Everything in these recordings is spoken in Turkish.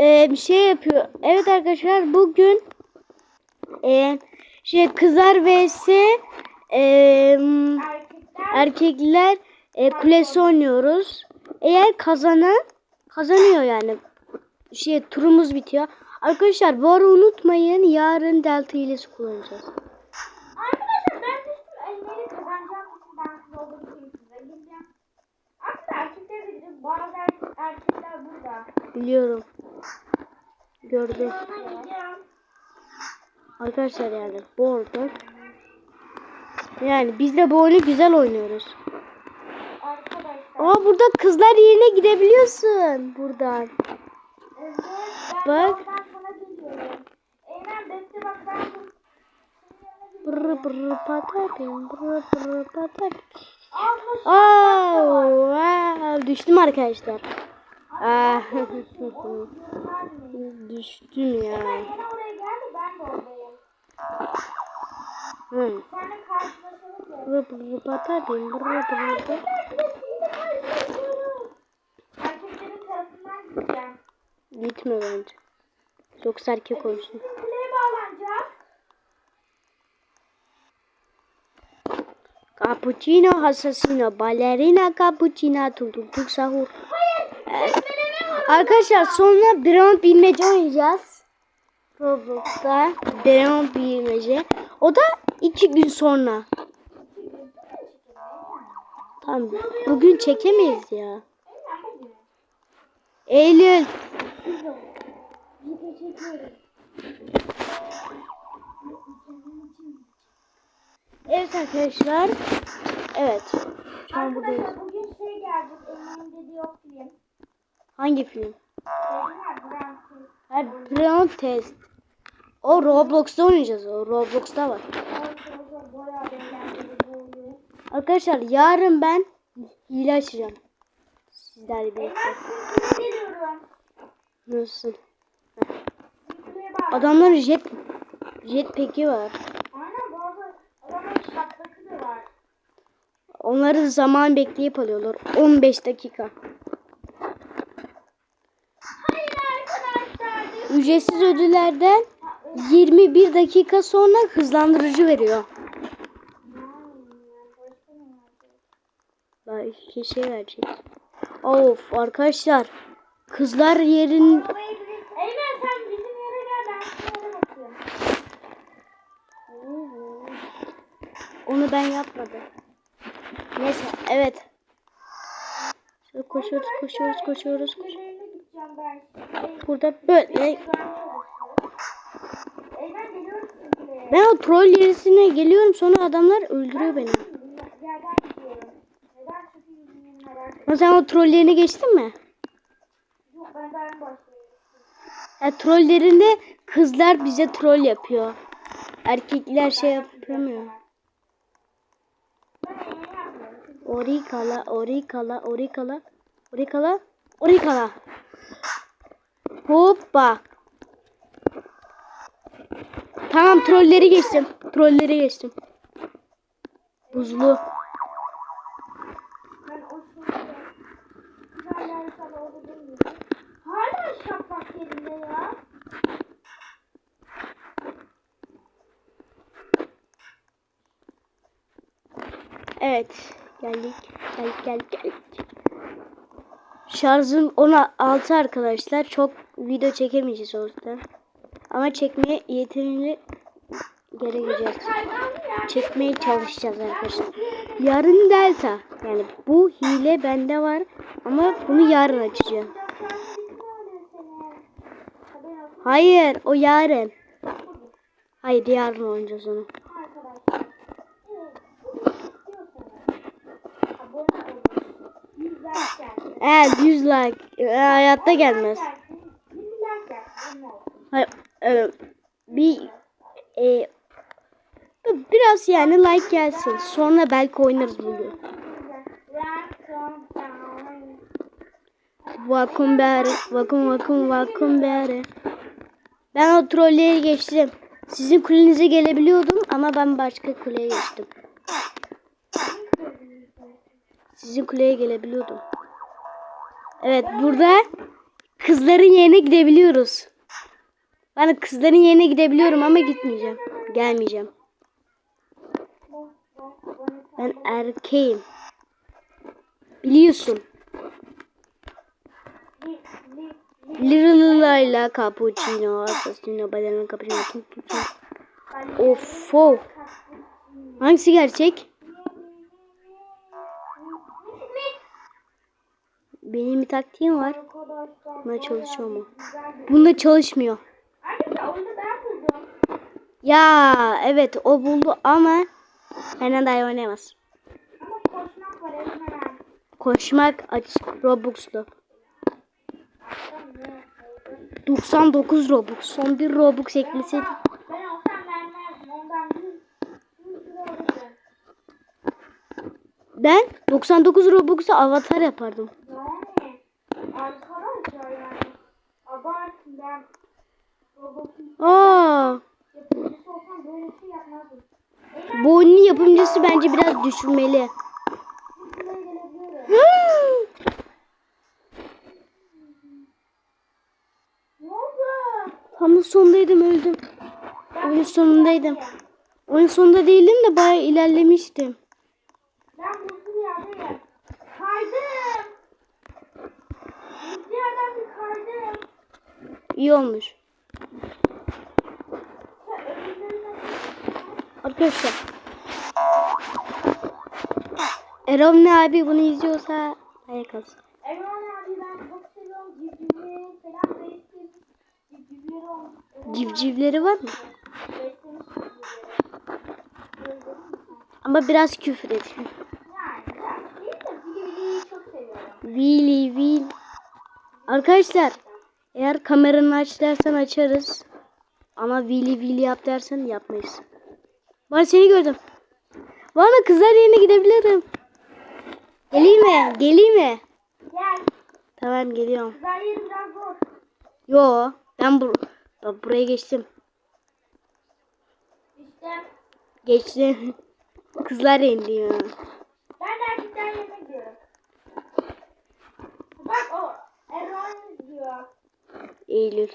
e, bir şey yapıyor. Evet arkadaşlar bugün e, şey kızlar vs e, Erkekler e, kulesi oynuyoruz. Eğer kazanan kazanıyor yani. Şey turumuz bitiyor. Arkadaşlar bu ara unutmayın yarın delta hilesi kullanacağız. Arkadaşlar ben düştüm elleri kazanacağım için ben size olduğum için size gideceğim. Aslında erkeklere de gideceğiz. Bazı erkek- erkekler burada. Biliyorum. Gideceğim. Arkadaşlar yani bu orada. Yani biz de bu oyunu güzel oynuyoruz. Arkadaşlar. Aa burada kızlar yerine gidebiliyorsun buradan. Bak. Brr brr patatin brr brr şu Oh, wow. Düştüm arkadaşlar. Ah, düştüm ya. Patatin brr brr patatin. Erkeklerin tarafından gideceğim. Gitme bence. Yoksa erkek olsun. Cappuccino assassino, ballerina cappuccina, tuk tuk tuk sahur. Evet. Arkadaşlar sonra round bilmece oynayacağız. Roblox'ta round bilmece. O da iki gün sonra. Tamam. Bugün çekemeyiz ya. Eylül. Evet arkadaşlar. Evet. Şu an buradayız. Arkadaşlar bugün şey geldi. Eymen'in dediği o film. Hangi film? Ha, Brown Test. O Roblox'ta oynayacağız. O Roblox'ta var. Arkadaşlar yarın ben hile açacağım. Sizlerle birlikte. Nasıl? Adamların jet jetpack'i var. Onları zaman bekleyip alıyorlar. 15 dakika. Hayır arkadaşlar. Ücretsiz ödüllerden 21 dakika sonra hızlandırıcı veriyor. Belki şey verecek. Of arkadaşlar. Kızlar yerin. Onu ben yapmadım. Neyse evet. Koşuyoruz koşuyoruz koşuyoruz. koşuyoruz. Burada böyle. Ben o troll yerisine geliyorum sonra adamlar öldürüyor beni. Ha, sen o troll yerini geçtin mi? Yok ben daha başlayayım. Trollerinde kızlar bize troll yapıyor. Erkekler şey yapamıyor. Çünkü Orikala, orikala, orikala, orikala, orikala. Hoppa. Tamam trolleri geçtim. Trolleri geçtim. Buzlu. Hala şaplak yerinde ya. Evet. Geldik. Geldik geldik geldik. Şarjım 16 arkadaşlar. Çok video çekemeyeceğiz o. Ama çekmeye yeterince gerekeceğiz. Çekmeye çalışacağız arkadaşlar. Yarın delta. Yani bu hile bende var. Ama bunu yarın açacağım. Hayır o yarın. Hayır yarın oynayacağız onu. Evet 100 like. Ee, hayatta gelmez. Hayır, e, bir e, biraz yani like gelsin. Sonra belki oynarız bunu. Welcome back. Welcome welcome welcome back. Ben o trolleri geçtim. Sizin kulenize gelebiliyordum ama ben başka kuleye geçtim. Sizin kuleye gelebiliyordum. Evet burada kızların yerine gidebiliyoruz. Ben kızların yerine gidebiliyorum ama gitmeyeceğim. Gelmeyeceğim. Ben erkeğim. Biliyorsun. Lirılıyla cappuccino, assassino, ballerina cappuccino. Of of. Hangisi gerçek? Benim bir taktiğim var. Buna çalışıyor mu? Bunda çalışmıyor. Ya evet o buldu ama benden daha iyi oynayamaz. Ama koşmak açık Robux'lu. 99 Robux. Son bir Robux ekleseydim. Ben olsam vermezdim. Ondan 100 100 lira alırdım. Ben 99 Robux'a avatar yapardım. Yani arkadaşlar yani abartın ben Roblox'un Aa, yapımcısı olsam bu oyunun yapımcısı bence biraz gelebilirim. Ne oldu? Tam da sondaydım öldüm. Oyun sonundaydım. Oyun sonunda değildim de bayağı ilerlemiştim. Ben buzlu yerdeyim. Kaydım. Buzlu yerden bir kaydım. İyi olmuş. Arkadaşlar. Erol ne abi bunu izliyorsa ayak alsın. Erman abi ben çok seviyorum. Civcivleri falan besledim. Civcivleri olmuş. Civcivleri var mı? Ama biraz küfür ediyor. Willy Will. Arkadaşlar eğer kameranı aç dersen açarız. Ama Willy Willy yap dersen yapmayız. Var seni gördüm. Bana kızlar yerine gidebilirim. Geleyim mi? Geleyim mi? Gel. Tamam geliyorum. Güzel yeri biraz zor. Yo ben bur bak buraya geçtim. İşte Geçtim. Kızlar indi ya. ben de erkekler yerine gidiyorum. Bak o Erman diyor. Eylül. Abi bir çıkma sen ya. Ben gideyim ya.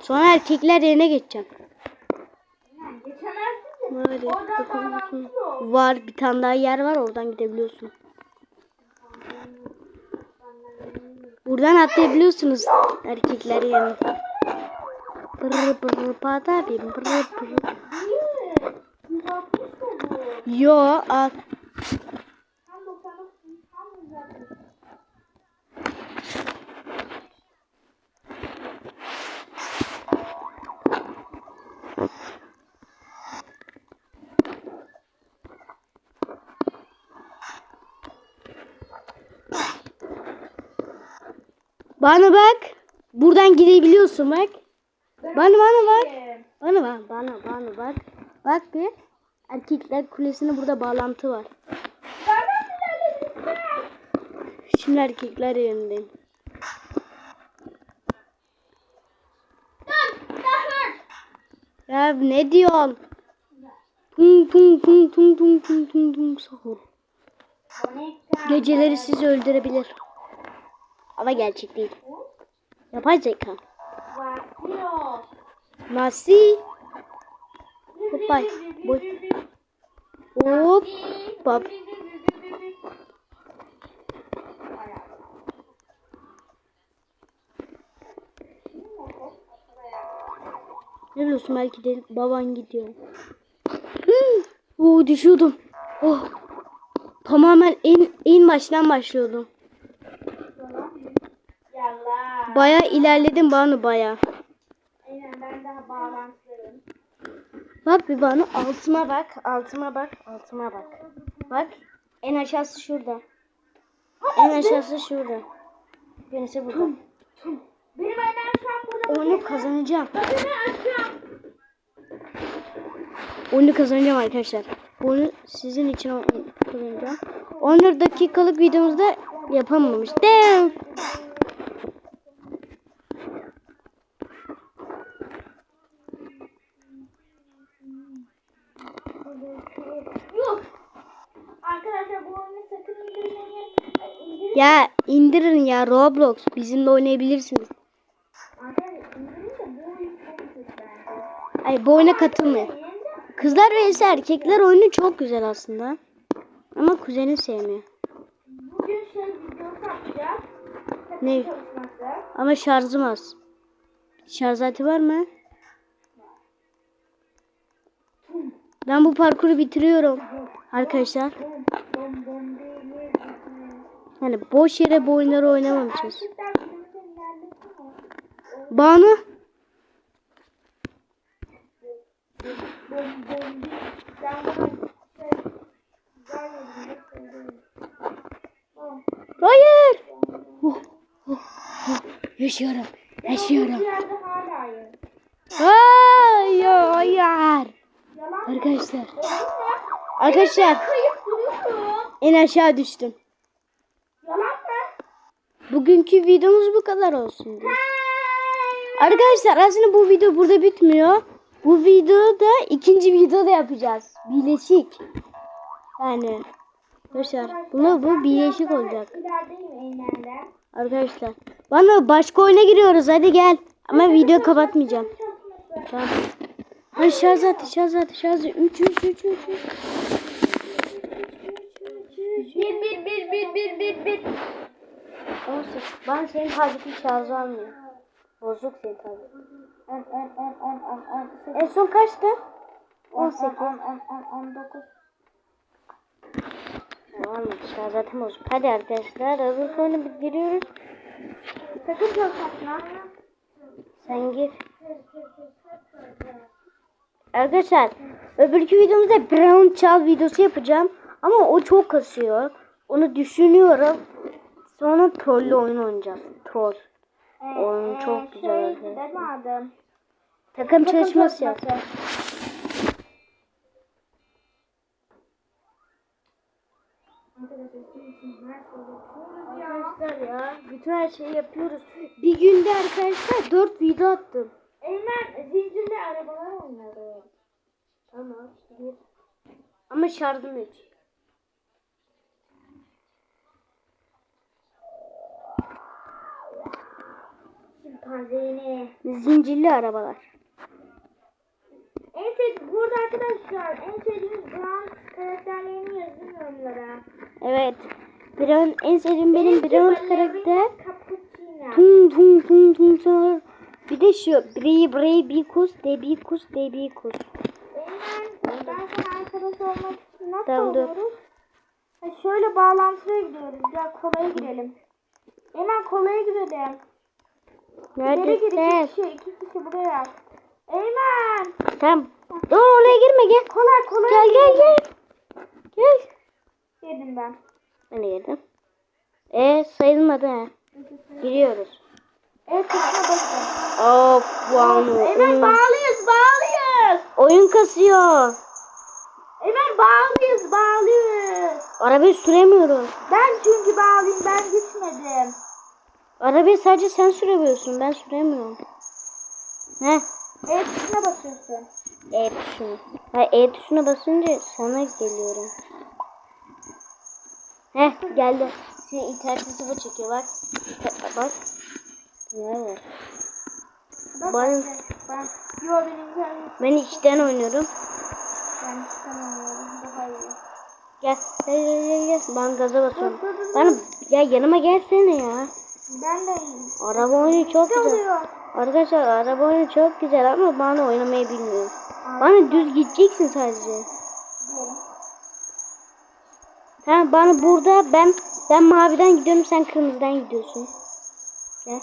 Sonra erkekler yerine geçeceğim. De. Var, bir tane daha yer var oradan gidebiliyorsun. Buradan atlayabiliyorsunuz erkekler yerine. Pırr pırr pata bim pırr pırr. Değil. 160 da bu. Yo at. Tam 99 tam 160. Bana bak. Buradan gidebiliyorsun bak. Bana bana bak. Bana bak bana bana bak. Bak bir. Erkekler kulesine burada bağlantı var. Şimdi erkekler yerindeyim. Ya ne diyorsun? Tung tung tung tung tung tung tung tung sahur. Geceleri sizi öldürebilir. Ama gerçek değil. Yapay zeka. Nasıl? Hoppa. Boy. Hop. Bab. Ne biliyorsun belki de baban gidiyor. Oo düşüyordum. Oh. Tamamen en en baştan başlıyordum. Baya ilerledim bana baya. Aynen ben daha bağlantılıyım. Bak bir bana altıma bak, altıma bak, altıma bak. Bak en aşağısı şurada. En aşağısı şurada. Birisi burada. Benim annem şu an burada. Oyunu kazanacağım. Oyunu kazanacağım arkadaşlar. Bunu sizin için oyunu kazanacağım. 14 dakikalık videomuzda yapamamıştım. Yok. Arkadaşlar bu oyunu sakın indirmeyin. Ay, indirin. Ya indirin ya Roblox. Bizimle oynayabilirsiniz. Ay bu oyuna katılmayın. Kızlar vs erkekler oyunu çok güzel aslında. Ama kuzeni sevmiyor. Bugün şey videosu Ne? Ama şarjım az. Şarj aleti var mı? Ben bu parkuru bitiriyorum. Arkadaşlar. Bom bom bom diye bir- Yani boş yere bu oyunları oynamamışız. Banu. Hayır. Oh, oh, oh. Yaşıyorum. Yaşıyorum. Hayır. Hayır. Arkadaşlar. Arkadaşlar. En aşağı düştüm. Bugünkü videomuz bu kadar olsun. Arkadaşlar aslında bu video burada bitmiyor. Bu videoda ikinci videoda yapacağız. Birleşik. Yani arkadaşlar bunu bu birleşik olacak. Arkadaşlar bana başka oyuna giriyoruz hadi gel. Ama video kapatmayacağım. Tamam. Hadi şarj at şarj at şarj 3 3 3 3 Bir bir bir bir bir bir bir. Olsun. Ben senin tabletin şarjı almıyorum. Bozuk senin tabletin. 10 10 10 10 10 10 En son kaçtı? 18 18. 10 10 10 19 Tamam şarj zaten bozuk. Hadi arkadaşlar hazır sonra bir giriyoruz. Takım çalışmasına. Sen gir. Arkadaşlar öbürkü videomuzda Brown Çal videosu yapacağım. Ama o çok kasıyor. Onu düşünüyorum. Sonra trollü oyun oynayacağız. Troll. Oyun çok güzel Şey demedim. Takım çalışması yap. Arkadaşlar ya bütün her şeyi yapıyoruz. Bir günde arkadaşlar 4 video attım. Eymen zincirli arabalar oynadı. Tamam. Ama şarjım 3. Şimpanzeni. Zincirli arabalar. En sevdiğim, burada arkadaşlar en sevdiğimiz Brown karakterlerini yazın yorumlara. Evet. Brown en sevdiğim benim Brown karakter. Tum tum tum tum tum. Bir de şu Brey Brey Bikus Debikus Debikus. Eymen ben sana arkadaş olmak için nasıl Tamam, oluyoruz? Ha, şöyle bağlantıya gidiyoruz. Gel kolaya girelim. Eymen kolaya girelim. Nereye? Neredesin? İki kişi, iki kişi buraya. Eymen. Tamam. Dur oraya girme gel. Kolay kolaya Gel gel gel. Gel. Girdim ben. Ben de girdim. E sayılmadı ha. Giriyoruz. Evet tuşuna basın. Of wow. Eymen Oyun, bağlıyız bağlıyız. oyun kasıyor. Eymen bağlıyız bağlıyız. Arabayı süremiyorum. Ben çünkü bağlıyım ben gitmedim. Arabayı sadece sen sürebiliyorsun. Ben süremiyorum. Heh. Evet tuşuna basıyorsun. E tuşuna. Ha E tuşuna basınca sana geliyorum. Heh geldi. Senin interneti sıfır çekiyor bak. Bak. Ne var? Bak, Ben- ben, yo benim kendim. Ben içten oynuyorum. Ben çıkamıyorum. Daha iyi. Gel. Gel gel gel. Ben gaza basıyorum. Dur, dur, dur. Bana, ya yanıma gelsene ya. Ben de iyiyim. Araba oyunu çok güzel. oluyor? Arkadaşlar araba oyunu çok güzel ama bana oynamayı bilmiyorum. Bana düz gideceksin sadece. Diyorum. Ha bana burada ben ben maviden gidiyorum sen kırmızıdan gidiyorsun. Gel.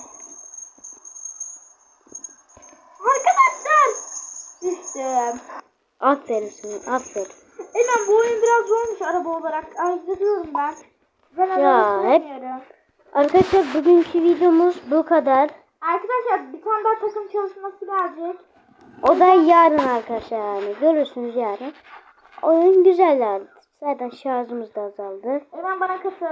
Arkadaşlar. Düştüm. Aferin sana aferin. Hemen bu oyun biraz zormuş araba olarak. Ayrılıyorum ben. Ben Ya, hep-. Arkadaşlar bugünkü videomuz bu kadar. Arkadaşlar bir tane daha takım çalışması gelecek. O da yarın arkadaşlar yani görürsünüz yarın. Oyun güzellerdi. Zaten şarjımız da azaldı. Hemen bana katıl.